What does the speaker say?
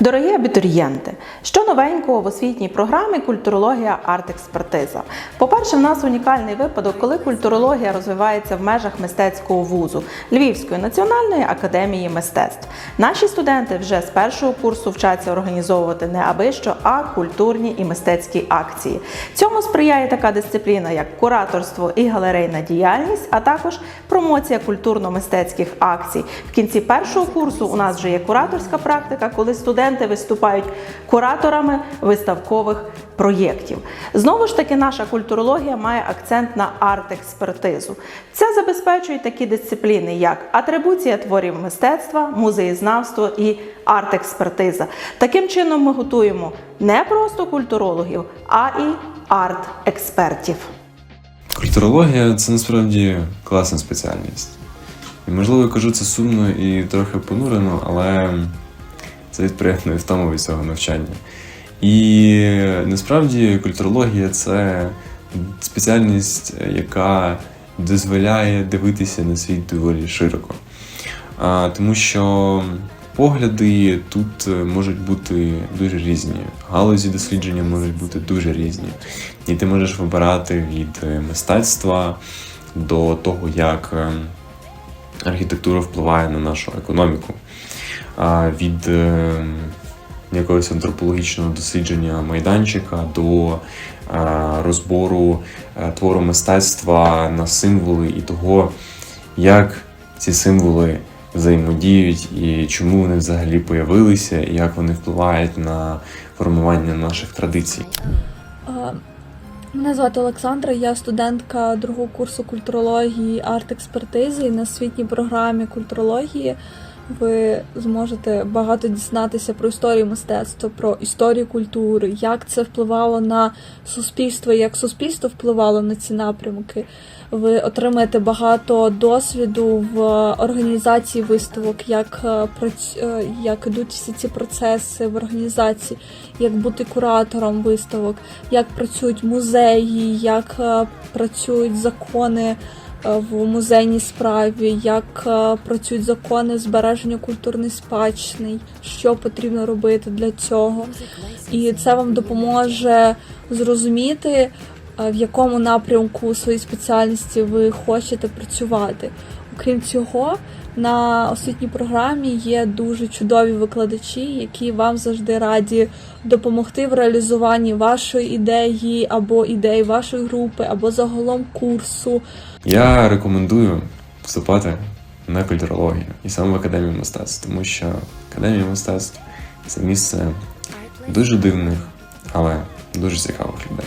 Дорогі абітурієнти, що новенького в освітній програмі культурологія арт-експертиза. По-перше, в нас унікальний випадок, коли культурологія розвивається в межах мистецького вузу Львівської національної академії мистецтв. Наші студенти вже з першого курсу вчаться організовувати не аби що, а культурні і мистецькі акції. Цьому сприяє така дисципліна, як кураторство і галерейна діяльність, а також промоція культурно-мистецьких акцій. В кінці першого курсу у нас вже є кураторська практика, коли студенти виступають кураторами виставкових проєктів. Знову ж таки, наша культурологія має акцент на арт-експертизу. Це забезпечують такі дисципліни, як атрибуція творів мистецтва, музеєзнавство і арт-експертиза. Таким чином, ми готуємо не просто культурологів, а і арт-експертів. Культурологія це насправді класна спеціальність. Можливо, я кажу це сумно і трохи понурено, але це від приємної втоми від цього навчання. І насправді культурологія це спеціальність, яка дозволяє дивитися на світ доволі широко. Тому що погляди тут можуть бути дуже різні, галузі дослідження можуть бути дуже різні. І ти можеш вибирати від мистецтва до того, як е, архітектура впливає на нашу економіку, від е, якогось антропологічного дослідження майданчика до е, розбору е, твору мистецтва на символи і того, як ці символи взаємодіють і чому вони взагалі появилися, і як вони впливають на формування наших традицій. Мене звати Олександра, я студентка другого курсу культурології арт-експертизи. На освітній програмі культурології ви зможете багато дізнатися про історію мистецтва, про історію культури, як це впливало на суспільство, як суспільство впливало на ці напрямки. Ви отримаєте багато досвіду в організації виставок, як, е, е, як ідуть всі ці процеси в організації, як бути куратором виставок, як працюють музеї, як е, працюють закони в музейній справі, як е, працюють закони збереження культурної спадщини, що потрібно робити для цього. І це вам допоможе зрозуміти, е, в якому напрямку своїй спеціальності ви хочете працювати. Окрім цього, на освітній програмі є дуже чудові викладачі, які вам завжди раді допомогти в реалізуванні вашої ідеї або ідеї вашої групи, або загалом курсу. Я рекомендую вступати на культурологію і саме в академію мистецтв, тому що академія мистецтв це місце дуже дивних, але дуже цікавих людей.